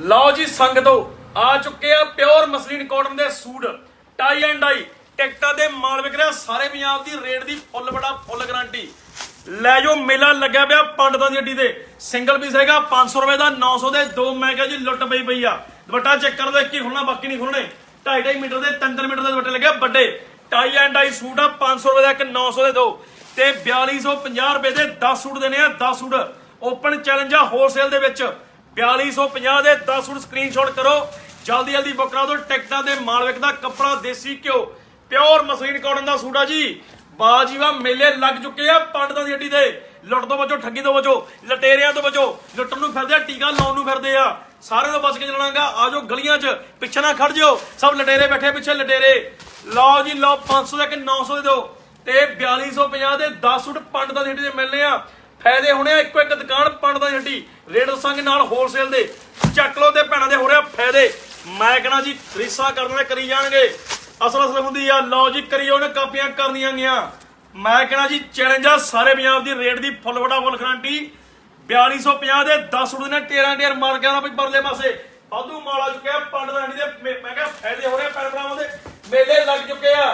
ਲਓ ਜੀ ਸੰਗਤੋ ਆ ਚੁੱਕੇ ਆ ਪਿਓਰ ਮਸਲੀਨ ਕਾਟਨ ਦੇ ਸੂਟ। ਟਾਈ ਐਂਡ ਡਾਈ ਟਿਕਟਾਂ ਦੇ ਮਾਲ ਵਿਕ ਰਿਹਾ, ਸਾਰੇ ਪੰਜਾਬ ਦੀ ਰੇਟ ਦੀ ਫੁੱਲ ਬੜਾ ਫੁੱਲ ਗਾਰੰਟੀ ਲੈ ਜੋ ਮੇਲਾ ਲੱਗਿਆ ਪਿਆ ਪੰਡਤਾਂ ਦੀ ਅੱਡੀ ਤੇ। ਸਿੰਗਲ ਪੀਸ ਹੈਗਾ 500 ਰੁਪਏ ਦਾ 900 ਦੇ ਦੋ। ਮੈਂ ਕਿਹਾ ਜੀ, ਲੁੱਟ ਪਈ ਪਈ ਆ। ਦੁਪੱਟਾ ਚੈੱਕ ਕਰ ਲਓ, ਇੱਕ ਹੀ ਖੁੱਲਣਾ ਬਾਕੀ ਨਹੀਂ ਖੁੱਲਣੇ 2.5 ਮੀਟਰ ਦੇ 3 ਮੀਟਰ ਦੇ ਦੁਪੱਟੇ ਲੱਗੇ ਆ, ਵੱਡੇ। ਟਾਈ ਐਂਡ ਡਾਈ ਸੂਟ ਆ 500 ਰੁਪਏ ਦਾ ਇੱਕ 900 ਦੇ ਦੋ। ਤੇ 4250 ਰੁਪਏ ਦੇ 10 ਸੂਟ ਦੇਣੇ ਆ 10 ਸੂਟ। ਓਪਨ ਚੈਲੰਜ ਆ ਹੋਲਸੇਲ ਦੇ ਵਿੱਚ। 4250 ਦੇ 10 ਸੂਟ ਸਕਰੀਨਸ਼ਾਟ ਕਰੋ। ਜਲਦੀ ਜਲਦੀ ਬੁੱਕ ਕਰਾ ਦਿਓ। ਟਿਕਟਾਂ ਦੇ ਮਾਲ ਵਿਕਦਾ ਕੱਪੜਾ ਦੇਸੀ ਘਿਓ। ਪਿਓਰ ਮਸਲੀਨ ਕਾਟਨ ਦਾ ਸੂਟ ਆ ਜੀ। ਬਾਜੀਵਾ ਮੇਲੇ ਲੱਗ ਚੁੱਕੇ ਆ ਪੰਡਤਾਂ ਦੀ ਅੱਡੀ ਤੇ। ਲੁੱਟ ਤੋਂ ਬਚੋ, ਠੱਗੀ ਤੋਂ ਬਚੋ, ਲਟੇਰਿਆਂ ਤੋਂ ਬਚੋ। ਲੁੱਟਣ ਨੂੰ ਫਿਰਦੇ ਆ, ਟੀਕਾ ਲਾਉਣ ਨੂੰ ਫਿਰਦੇ ਆ। ਸਾਰੇ ਤੋਂ ਬਚ ਕੇ ਚੱਲਣਾਗਾ ਆਜੋ ਗਲੀਆਂ 'ਚ। ਪਿੱਛੇ ਨਾ ਖੜ ਜਿਓ। ਸਭ ਲਟੇਰੇ ਬੈਠੇ ਪਿੱਛੇ, ਲਟੇਰੇ। ਲਓ ਜੀ, ਲਓ 500 ਦਾ ਕਿ 900 ਦੇ ਦਿਓ। ਤੇ 4250 ਦੇ 10 ਸੂਟ ਪੰਡਤਾਂ ਦੀ ਹੱਟੀ ਦੇ ਮਿਲਨੇ ਆ। ਫਾਇਦੇ ਹੋਣੇ ਆ, ਇੱਕੋ ਇੱਕ ਦੁਕਾਨ ਪੰਡਤਾਂ ਦੀ ਹੱਟੀ ਰੇਟ ਦੱਸਾਂਗੇ ਨਾਲ ਹੋਲਸੇਲ ਦੇ। ਚੱਕ ਲੋ ਤੇ ਭੈਣਾਂ ਦੇ ਹੋ ਰਿਹਾ ਫਾਇਦੇ। ਮੈਂ ਕਹਣਾ ਜੀ ਫਰੀਸਾ ਕਰਨ ਦੇ ਕਰੀ ਜਾਣਗੇ। ਅਸਲ ਅਸਲ ਹੁੰਦੀ ਆ, ਲਓ ਕਰੀ ਉਹਨੇ ਕਾਪੀਆਂ ਕਰਨੀਆਂ ਗਈਆਂ। ਮੈਂ ਕਹਣਾ ਜੀ ਚੈਲੰਜ ਆ ਸਾਰੇ ਪੰਜਾਬ ਦੀ ਰੇਟ ਦੀ ਫੁੱਲ ਵੜਾ ਫੁੱਲ ਗਰੰਟੀ। 4250 ਦੇ 10 ਦੇ ਨੇ 13 ਢੇਰ ਮਾਰ ਗਿਆ ਨਾ ਵੀ ਪਰਲੇ ਪਾਸੇ। ਵਾਧੂ ਮਾਲਾ ਚੁੱਕਿਆ ਪੰਡ ਦਾ ਦੇ ਮੈਂ ਕਿਹਾ ਫਾਇਦੇ ਹੋ ਰਹੇ ਪੈਰ ਭਰਾਵਾਂ ਮੇਲੇ ਲੱਗ ਚੁੱਕੇ ਆ।